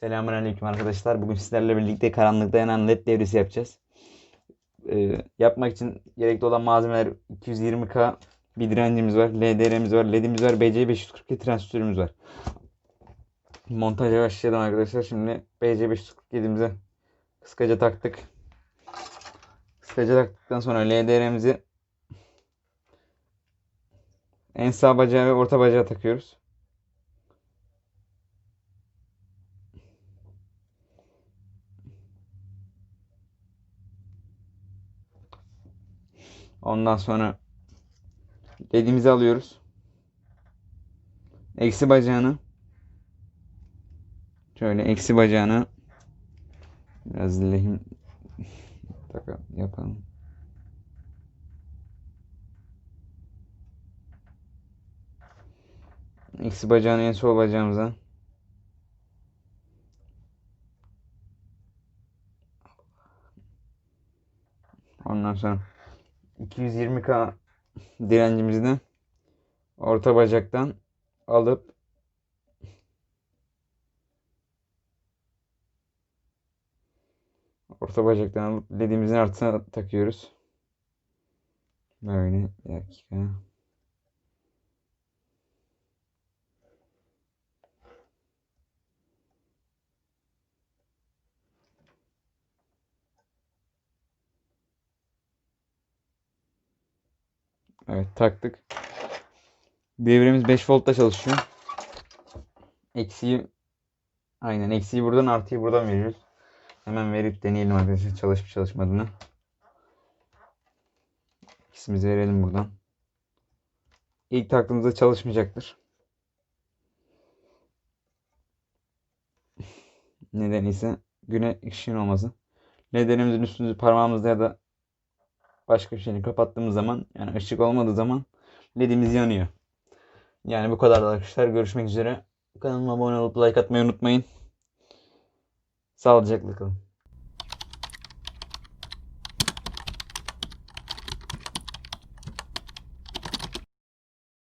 Selamünaleyküm arkadaşlar. Bugün sizlerle birlikte karanlıkta yanan led devresi yapacağız. Ee, yapmak için gerekli olan malzemeler 220K bir direncimiz var, LDR'miz var, LED'imiz var, BC542 transistörümüz var. Montaja başlayalım arkadaşlar. Şimdi BC547'mizi kıskaca taktık. Kıskaca taktıktan sonra LDR'mizi en sağ bacağı ve orta bacağı takıyoruz. Ondan sonra ledimizi alıyoruz. Eksi bacağını şöyle eksi bacağını biraz lehim yapalım. Eksi bacağını en sol bacağımıza Ondan sonra 220K direncimizi de orta bacaktan alıp orta bacaktan alıp ledimizin artısına takıyoruz. Böyle bir dakika. Evet taktık. Devremiz 5 voltta çalışıyor. Eksiği aynen eksiği buradan artıyı buradan veriyoruz. Hemen verip deneyelim arkadaşlar çalışıp çalışmadığını. İkisimizi verelim buradan. İlk taktığımızda çalışmayacaktır. Neden ise güne ışığın olması. LED'lerimizin üstünü parmağımızla ya da başka bir şeyini kapattığımız zaman yani ışık olmadığı zaman ledimiz yanıyor. Yani bu kadar arkadaşlar. Görüşmek üzere. Kanalıma abone olup like atmayı unutmayın. Sağlıcakla kalın.